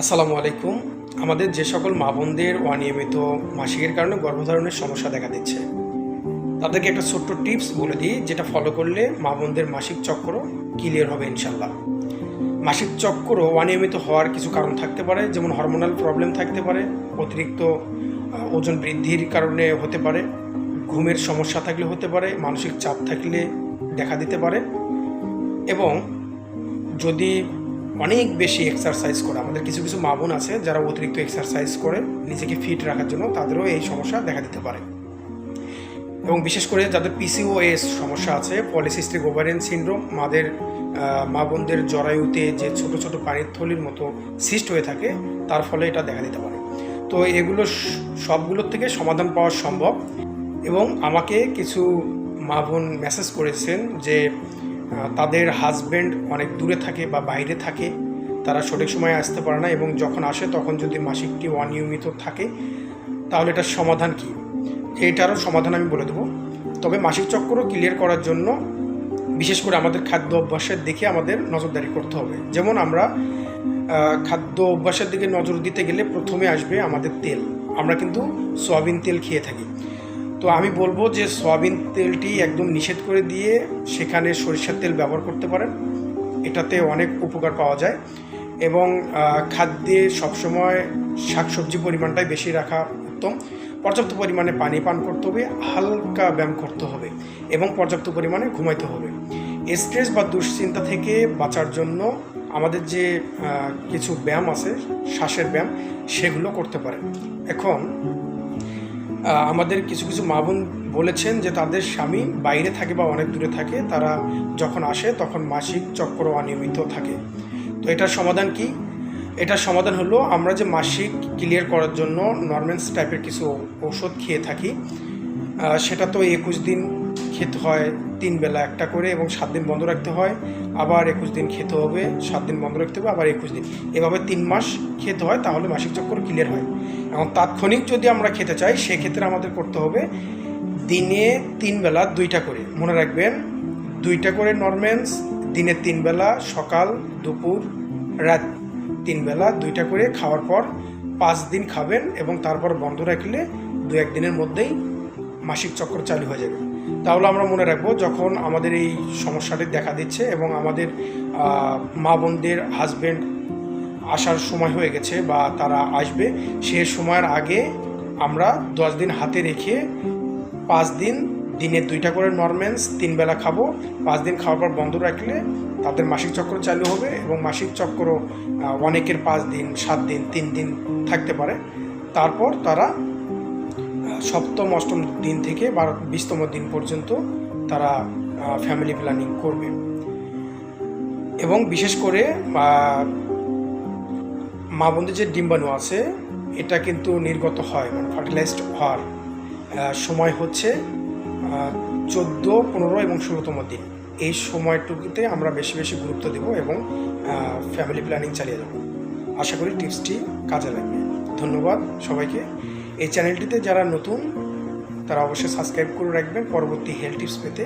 আসসালামু আলাইকুম। আমাদের যে সকল মা বোনদের অনিয়মিত মাসিকের কারণে গর্ভধারণের সমস্যা দেখা দিচ্ছে। তাদেরকে একটা ছোট্ট টিপস বলে দিই, যেটা ফলো করলে মা বোনদের মাসিক চক্র ক্লিয়ার হবে ইনশাল্লাহ মাসিক চক্র অনিয়মিত হওয়ার কিছু কারণ থাকতে পারে, যেমন হরমোনাল প্রবলেম থাকতে পারে, অতিরিক্ত ওজন বৃদ্ধির কারণে হতে পারে, ঘুমের সমস্যা থাকলে হতে পারে, মানসিক চাপ থাকলে দেখা দিতে পারে। এবং যদি অনেক বেশি এক্সারসাইজ করে। আমাদের কিছু কিছু মা বোন আছে যারা অতিরিক্ত এক্সারসাইজ করে নিজেকে ফিট রাখার জন্য তাদেরও এই সমস্যা দেখা দিতে পারে। এবং বিশেষ করে যাদের পিসিওএস সমস্যা আছে পলিসিস্টিক ওভারিয়ান সিন্ড্রোম মাদের মা বোনদের জরায়ুতে যে ছোট ছোট পানির থলির মতো সিস্ট হয়ে থাকে, তার ফলে এটা দেখা দিতে পারে। তো এগুলো সবগুলোর থেকে সমাধান পাওয়া সম্ভব। এবং আমাকে কিছু মা বোন মেসেজ করেছেন যে তাদের হাজব্যান্ড অনেক দূরে থাকে বা বাইরে থাকে, তারা সঠিক সময়ে আসতে পারে না এবং যখন আসে তখন যদি মাসিকটি অনিয়মিত থাকে, তাহলে এটার সমাধান কী? এটারও সমাধান আমি বলে দেবো। তবে মাসিক চক্র ক্লিয়ার করার জন্য বিশেষ করে আমাদের খাদ্য অভ্যাসের দিকে আমাদের নজরদারি করতে হবে। যেমন আমরা খাদ্য অভ্যাসের দিকে নজর দিতে গেলে প্রথমে আসবে আমাদের তেল। আমরা কিন্তু সয়াবিন তেল খেয়ে থাকি। তো আমি বলব যে সয়াবিন তেলটি একদম নিষেধ করে দিয়ে সেখানে সরিষার তেল ব্যবহার করতে পারেন। এটাতে অনেক উপকার পাওয়া যায় এবং খাদ্যে সবসময় শাকসবজি পরিমাণটাই বেশি রাখা উত্তম। পর্যাপ্ত পরিমাণে পানি পান করতে হবে, হালকা ব্যায়াম করতে হবে এবং পর্যাপ্ত পরিমাণে ঘুমাইতে হবে। স্ট্রেস বা দুশ্চিন্তা থেকে বাঁচার জন্য আমাদের যে কিছু ব্যায়াম আছে, শ্বাসের ব্যায়াম, সেগুলো করতে পারেন। এখন আমাদের কিছু কিছু মা বোন বলেছেন যে তাদের স্বামী বাইরে থাকে বা অনেক দূরে থাকে, তারা যখন আসে তখন মাসিক চক্র অনিয়মিত থাকে। তো এটার সমাধান কি? এটার সমাধান হলো আমরা যে মাসিক ক্লিয়ার করার জন্য নর্মেন্স টাইপের কিছু ঔষধ খেয়ে থাকি সেটা তো একুশ দিন খেতে হয় তিন বেলা একটা করে এবং সাত দিন বন্ধ রাখতে হয়। আবার একুশ দিন খেতে হবে, সাত দিন বন্ধ রাখতে হবে, আবার একুশ দিন। এভাবে তিন মাস খেতে হয়, তাহলে মাসিক চক্র ক্লিয়ার হয়। এবং তাৎক্ষণিক যদি আমরা খেতে চাই, সেক্ষেত্রে আমাদের করতে হবে দিনে তিন বেলা দুইটা করে। মনে রাখবেন, দুইটা করে নরমেন্স দিনে তিন বেলা, সকাল, দুপুর, রাত তিন বেলা দুইটা করে খাওয়ার পর পাঁচ দিন খাবেন এবং তারপর বন্ধ রাখলে দু একদিনের মধ্যেই মাসিক চক্র চালু হয়ে যাবে। তাহলে আমরা মনে রাখব যখন আমাদের এই সমস্যাটি দেখা দিচ্ছে এবং আমাদের মা বোনদের হাজব্যান্ড আসার সময় হয়ে গেছে বা তারা আসবে, সে সময়ের আগে আমরা দশ দিন হাতে রেখে পাঁচ দিন দিনে দুইটা করে নরমেন্স তিন বেলা খাব। পাঁচ দিন খাওয়ার পর বন্ধ রাখলে তাদের মাসিক চক্র চালু হবে এবং মাসিক চক্র অনেকের পাঁচ দিন, সাত দিন, তিন দিন থাকতে পারে। তারপর তারা সপ্তম, অষ্টম দিন থেকে বারো বিশতম দিন পর্যন্ত তারা ফ্যামিলি প্ল্যানিং করবে। এবং বিশেষ করে মা বোনদের যে ডিম্বাণু আছে, এটা কিন্তু নির্গত হয় মানে ফার্টিলাইজড হওয়ার সময় হচ্ছে চোদ্দ, পনেরো এবং ষোলোতম দিন। এই সময়টুকুতে আমরা বেশি বেশি গুরুত্ব দেব এবং ফ্যামিলি প্ল্যানিং চালিয়ে যাব। আশা করি টিপসটি কাজে লাগবে। ধন্যবাদ সবাইকে। এই চ্যানেলটিতে যারা নতুন তারা অবশ্যই সাবস্ক্রাইব করে রাখবেন। পরবর্তী হেলথ টিপস পেতে।